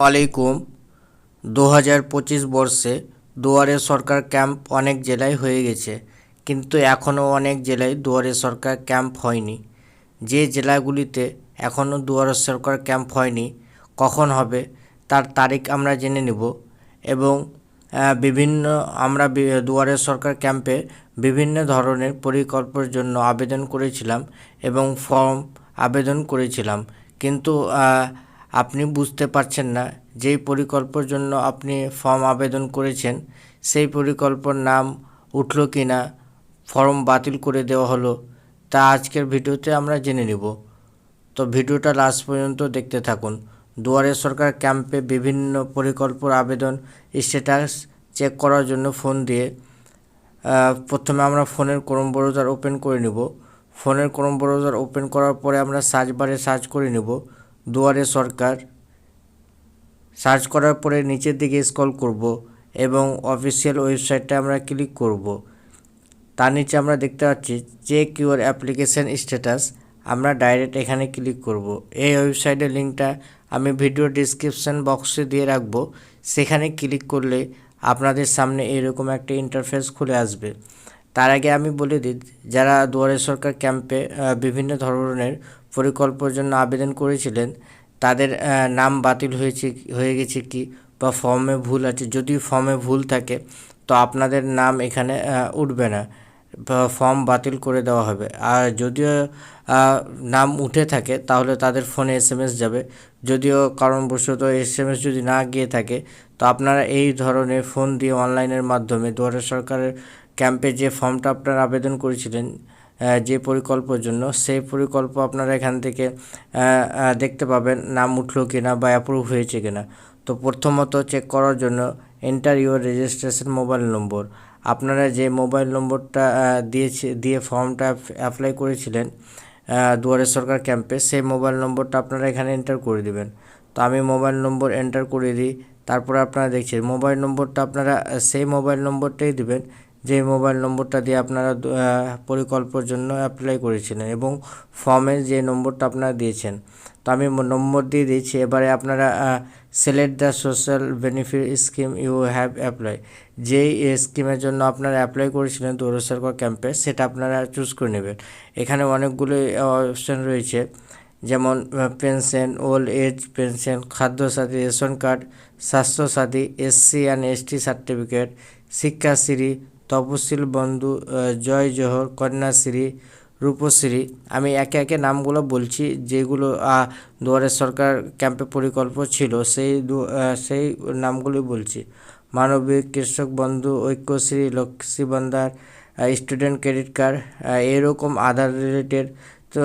আলাইকুম দু হাজার পঁচিশ বর্ষে দুয়ারে সরকার ক্যাম্প অনেক জেলায় হয়ে গেছে, কিন্তু এখনও অনেক জেলায় দুয়ারে সরকার ক্যাম্প হয়নি। যে জেলাগুলিতে এখনও দুয়ারে সরকার ক্যাম্প হয়নি, কখন হবে তার তারিখ আমরা জেনে নেব এবং বিভিন্ন আমরা দুয়ারে সরকার ক্যাম্পে বিভিন্ন ধরনের পরিকল্পনার জন্য আবেদন করেছিলাম এবং ফর্ম আবেদন করেছিলাম। কিন্তু আপনি বুঝতে পারছেন না যেই পরিকল্পর জন্য আপনি ফর্ম আবেদন করেছেন, সেই পরিকল্পর নাম উঠল কি না ফর্ম বাতিল করে দেওয়া হলো, তা আজকের ভিডিওতে আমরা জেনে নেব। তো ভিডিওটা লাস্ট পর্যন্ত দেখতে থাকুন। দুয়ারে সরকার ক্যাম্পে বিভিন্ন পরিকল্পর আবেদন স্ট্যাটাস চেক করার জন্য ফোন দিয়ে প্রথমে আমরা ফোনের ক্রোম ব্রাউজার ওপেন করে নেব। ফোনের ক্রোম ব্রাউজার ওপেন করার পরে আমরা সার্চ বারে সার্চ করে নেব। দুয়ারে সরকার। সার্চ করার পরে নিচের দিকে স্ক্রল করব এবং অফিসিয়াল ওয়েবসাইটটা আমরা ক্লিক করব। তার নিচে আমরা দেখতে পাচ্ছি চেক ইউর অ্যাপ্লিকেশন স্ট্যাটাস আমরা ডাইরেক্ট এখানে ক্লিক করব। এই ওয়েবসাইটের লিঙ্কটা আমি ভিডিও ডিসক্রিপশন বক্সে দিয়ে রাখব। সেখানে ক্লিক করলে আপনাদের সামনে এরকম একটা ইন্টারফেস খুলে আসবে। তার আগে আমি বলে দিই, যারা দুয়ারে সরকার ক্যাম্পে বিভিন্ন ধরনের পরিকল্পনার জন্য আবেদন করেছিলেন, তাদের নাম বাতিল হয়েছে, হয়ে গেছে কি বা ফর্মে ভুল আছে? যদি ফর্মে ভুল থাকে, তো আপনাদের নাম এখানে উঠবে না। ফর্ম বাতিল করে দেওয়া হবে। আর যদিও নাম উঠে থাকে, তাহলে তাদের ফোনে এস যাবে। যদিও কারণবশত এস যদি না গিয়ে থাকে, তো আপনারা এই ধরনের ফোন দিয়ে অনলাইনের মাধ্যমে দুয়ারে সরকারের ক্যাম্পে যে ফর্মটা আপনারা আবেদন করেছিলেন যে পরিকল্পনার জন্য, সেই পরিকল্প আপনারা এখান থেকে দেখতে পাবেন নাম উঠল কিনা বা অ্যাপ্রুভ হয়েছে কিনা। তো প্রথমত চেক করার জন্য enter your registration mobile number আপনারা যে মোবাইল নম্বরটা দিয়েছে, দিয়ে ফর্মটা অ্যাপ্লাই করেছিলেন দুয়ারে সরকার ক্যাম্পে সেই মোবাইল নম্বরটা আপনারা এখানে এন্টার করে দিবেন। তো আমি মোবাইল নম্বর এন্টার করে দিই, তারপরে আপনারা দেখছেন মোবাইল নম্বরটা আপনারা, সেই মোবাইল নম্বরটাই দিবেন। যে মোবাইল নম্বরটা দিয়ে আপনারা পরিকল্পনার জন্য অ্যাপ্লাই করেছিলেন এবং ফর্মের যে নম্বরটা আপনারা দিয়েছেন, তো আমি নম্বর দিয়ে দিয়েছি। এবারে আপনারা select the social benefit scheme you have apply যেই স্কিমের জন্য আপনারা অ্যাপ্লাই করেছিলেন দৌড় সরকার ক্যাম্পে সেটা আপনারা চুজ করে নেবেন। এখানে অনেকগুলো অপশন রয়েছে। যেমন pension old age pension Khadyasathi ration card Swasthyasathi SC and ST certificate Shikshashree Taposili Bandhu Jai Johar Kanyashree Rupashree. আমি একে একে নামগুলো বলছি যেগুলো আহ, দুয়ারে সরকার ক্যাম্পে পরিকল্প ছিল সেই সেই নামগুলি বলছি। মানবিক Krishak Bandhu Aikyashree Lakshmi Bhandar student credit card এরকম আধার রিলেটেড। তো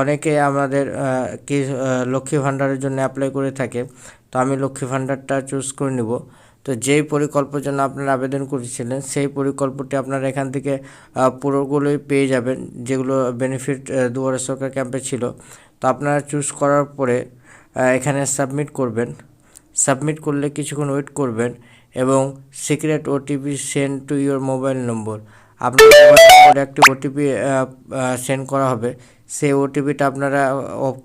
অনেকে আমাদের কি লক্ষ্মী ভাণ্ডারের জন্য অ্যাপ্লাই করে থাকে। তো আমি লক্ষ্মী ভাণ্ডারটা চুজ করে নিব। তো যেই পরিকল্পের জন্য আপনারা আবেদন করেছিলেন, সেই পরিকল্পটি আপনারা এখান থেকে পুরোগুলোই পেয়ে যাবেন, যেগুলো বেনিফিট দুয়ারে সরকার ক্যাম্পে ছিল। তো আপনারা চুজ করার পরে এখানে সাবমিট করবেন। সাবমিট করলে কিছুক্ষণ ওয়েট করবেন এবং secret OTP send to your mobile number আপনার মোবাইল নম্বরে একটি ওটিপি সেন্ড করা হবে। সেই ওটিপিটা আপনারা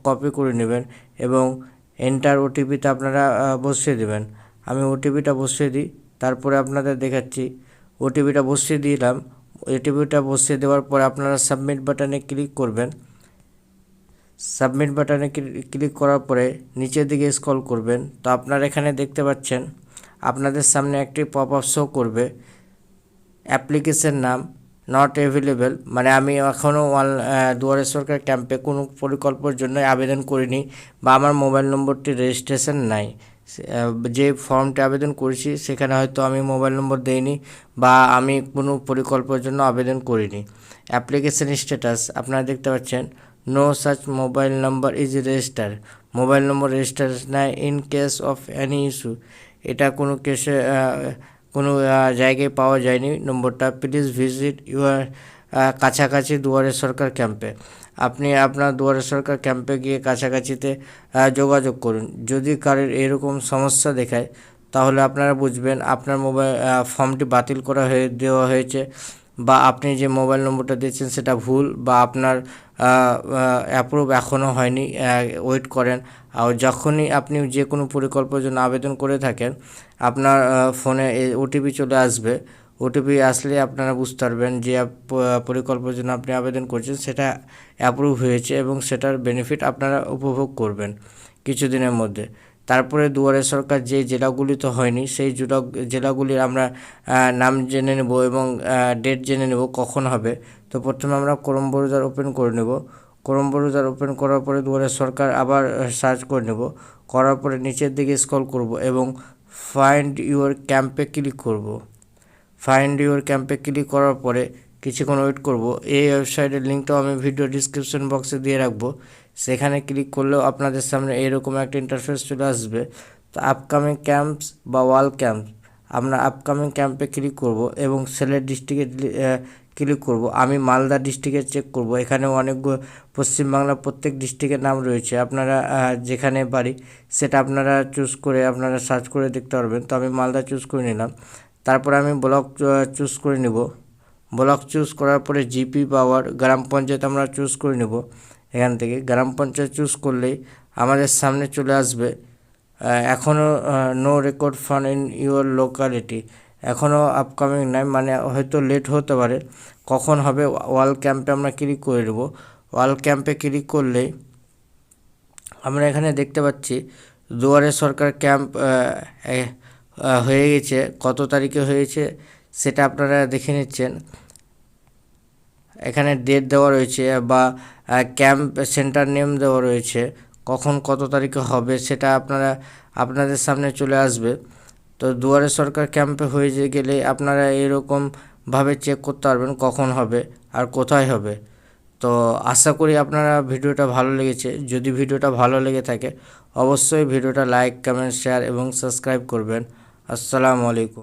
কপি করে নেবেন এবং এন্টার ওটিপিতে আপনারা বসিয়ে দেবেন। আমি ওটিপিটা বসিয়ে দিই। তারপরে আপনাদের দেখাচ্ছি। ওটিপিটা বসিয়ে দিলাম। ওটিপিটা বসিয়ে দেওয়ার পরে আপনারা সাবমিট বাটনে ক্লিক করবেন। সাবমিট বাটনে ক্লিক করার পরে নিচের দিকে স্ক্রল করবেন। তো আপনারা এখানে দেখতে পাচ্ছেন, আপনাদের সামনে একটি পপ আপ শো করবে। অ্যাপ্লিকেশন নাম নট অ্যাভেলেবেল মানে আমি এখনও দুয়ারে সরকার ক্যাম্পে কোনো প্রকল্পের জন্য আবেদন করিনি বা আমার মোবাইল নম্বরটি রেজিস্ট্রেশন নাই। যে ফর্মটি আবেদন করেছি, সেখানে হয়তো আমি মোবাইল নম্বর দেইনি বা আমি কোনো প্রকল্পের জন্য আবেদন করিনি। অ্যাপ্লিকেশন স্ট্যাটাস আপনারা দেখতে পাচ্ছেন no such mobile number is register mobile number register নাই in case of any issue এটা কোনো কেসে কোনো জায়গায় পাওয়া যায়নি। নম্বরটা প্লিজ ভিজিট ইউর কাছাকাছি দুয়ারে সরকার ক্যাম্পে আপনি আপনার দুয়ারে সরকার ক্যাম্পে গিয়ে কাছাকাছিতে যোগাযোগ করুন। যদি কারোর এরকম সমস্যা দেখায়, তাহলে আপনারা বুঝবেন আপনার মোবাইল ফর্মটি বাতিল করা হয়ে, দেওয়া হয়েছে বা আপনি যে মোবাইল নম্বরটা দিয়েছেন সেটা ভুল বা আপনার অ্যাপ্রুভ এখনও হয়নি ওয়েট করেন। আর যখনই আপনি যে কোনো পরিকল্পনার জন্য আবেদন করে থাকেন, আপনার ফোনে ওটিপি চলে আসবে। ওটিপি আসলে আপনারা বুঝতে পারবেন যে পরিকল্পনার জন্য আপনি আবেদন করছেন, সেটা অ্যাপ্রুভ হয়েছে এবং সেটার বেনিফিট আপনারা উপভোগ করবেন কিছুদিনের মধ্যে। তারপরে দুয়ারে সরকার যে জেলাগুলিতে হয়নি, সেই জেলা, জেলাগুলির আমরা নাম জেনে নেব এবং ডেট জেনে নেব কখন হবে। তো প্রথমে আমরা ক্রোম ব্রাউজার ওপেন করে নেব। ক্রোম ব্রাউজার ওপেন করার পরে দুয়ারে সরকার আবার সার্চ করে নেব। করার পরে নিচের দিকে স্ক্রল করব এবং ফাইন্ড ইউর ক্যাম্পে ক্লিক করব। ফাইন্ড ইউর ক্যাম্পে ক্লিক করার পরে কিছুক্ষণ ওয়েট করব। এই ওয়েবসাইটের লিঙ্কটাও আমি ভিডিও ডিসক্রিপশন বক্সে দিয়ে রাখব। সেখানে ক্লিক করলেও আপনাদের সামনে এরকম একটা ইন্টারফেস চলে আসবে। তো আপকামিং ক্যাম্পস বা ওয়াল ক্যাম্প আমরা আপকামিং ক্যাম্পে ক্লিক করব এবং সেলের ডিস্ট্রিক্টে ক্লিক করব। আমি মালদা ডিস্ট্রিক্টে চেক করব। এখানে অনেক পশ্চিমবাংলার প্রত্যেক ডিস্ট্রিক্টের নাম রয়েছে। আপনারা যেখানে বাড়ি, সেটা আপনারা চুজ করে আপনারা সার্চ করে দেখতে পারবেন। তো আমি মালদা চুজ করে নিলাম। তারপরে আমি ব্লক চুজ করে নিব। ব্লক চুজ করার পরে জিপি পাওয়ার গ্রাম পঞ্চায়েত আমরা চুজ করে নেব। এখান থেকে গ্রাম পঞ্চায়েত চুজ করলেই আমাদের সামনে চলে আসবে এখনও no record found in your locality এখনও আপকামিং নাই মানে হয়তো লেট হতে পারে। কখন হবে ওয়াল ক্যাম্পে আমরা ক্লিক করে দেবো ওয়াল ক্যাম্পে ক্লিক করলেই আমরা এখানে দেখতে পাচ্ছি, দুয়ারে সরকার ক্যাম্প হয়ে গেছে, কত তারিখে হয়েছে সেটা আপনারা দেখে নিচ্ছেন। এখানে ডেট দেওয়া রয়েছে বা ক্যাম্প সেন্টার নেম দেওয়া রয়েছে, কখন কত তারিখে হবে সেটা আপনারা, আপনাদের সামনে চলে আসবে। তো দুয়ারে সরকার ক্যাম্পে হয়ে গেলে আপনারা এরকমভাবে চেক করতে পারবেন কখন হবে আর কোথায় হবে। তো আশা করি আপনারা ভিডিওটা ভালো লেগেছে। যদি ভিডিওটা ভালো লেগে থাকে, অবশ্যই ভিডিওটা লাইক কমেন্ট শেয়ার এবং সাবস্ক্রাইব করবেন। আসসালামু আলাইকুম।